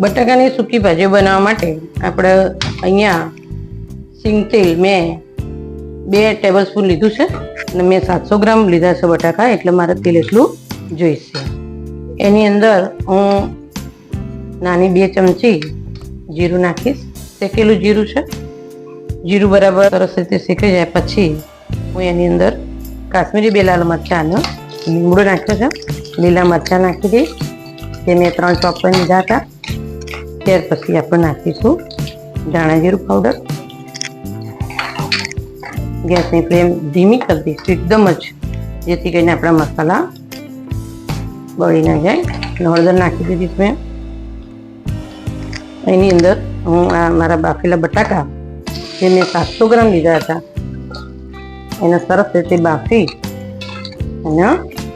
બટાકાની સૂકી ભાજી બનાવવા માટે આપણે અહીંયા સિંગ તેલ મેં બે ટેબલ લીધું છે અને મેં સાતસો ગ્રામ લીધા છે બટાકા, એટલે મારે તેલ એટલું જોઈશે. એની અંદર હું નાની બે ચમચી જીરું નાખીશ. શેકેલું જીરું છે. જીરું બરાબર સરસ રીતે શેકાઈ જાય પછી હું એની અંદર કાશ્મીરી બે લાલ મરચાંનો લીમડો નાખ્યો છે. લીલા મરચાં નાખી દઈશ. તે મેં ત્રણ ચોપ લીધા હતા. ત્યાર પછી આપણે નાખીશું ધાણા જીરું પાવડર ગેસની ફ્લેમ ધીમી કરી દઈશું એકદમ જ, જેથી કરીને આપણા મસાલા બળી ના જાય. અને હળદર નાખી દીધી મેં. એની અંદર હું આ મારા બાફેલા બટાકા જે મેં સાતસો ગ્રામ લીધા હતા, એને સરસ રીતે બાફી અને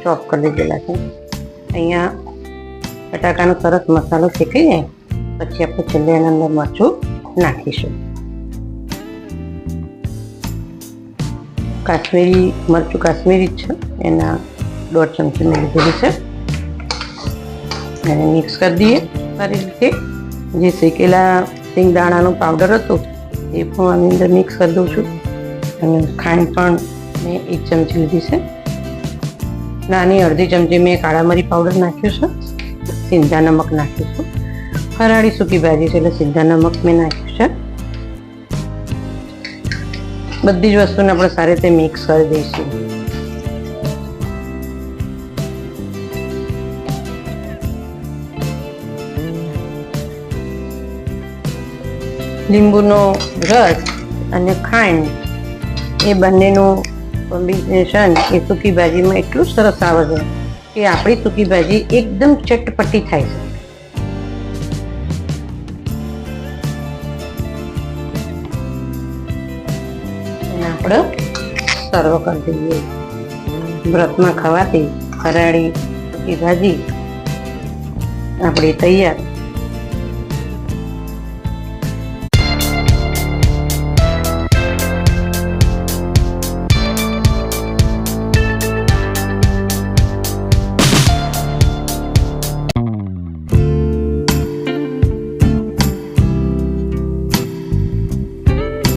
ચોપ કરી દીધેલા છે. અહીંયા બટાકાનો સરસ મસાલો શેકી જાય. પછી આપણે છેલ્લે એના અંદર મરચું નાખીશું. કાશ્મીરી, મરચું કાશ્મીરી જ છે. એના દોઢ ચમચી મેં લીધેલી છે. એને મિક્સ કરી દઈએ. સારી રીતે. જે શેકેલા સિંગદાણાનો પાવડર હતો, એ પણ આની અંદર મિક્સ કરી દઉં છું. અને ખાંડ પણ મેં એક ચમચી લીધી છે. નાની અડધી ચમચી મેં કાળા મરી પાવડર નાખ્યું છે. સિંધા નમક નાખ્યું છે. ફરાળી સૂકી ભાજી છે એટલે સીધા નમક મેં નાખ્યું છે. બધી જ વસ્તુને આપણે સારી રીતે મિક્સ કરી દઈશું. લીંબુનો રસ અને ખાંડ એ બંનેનું કોમ્બિનેશન એ સૂકી ભાજીમાં એટલું સરસ આવે છે કે આપણી સૂકી ભાજી એકદમ ચટપટી થાય છે. આપણે સર્વ કરી દઈએ. વ્રતમાં ખવાતી એ ભાજી આપણી તૈયાર.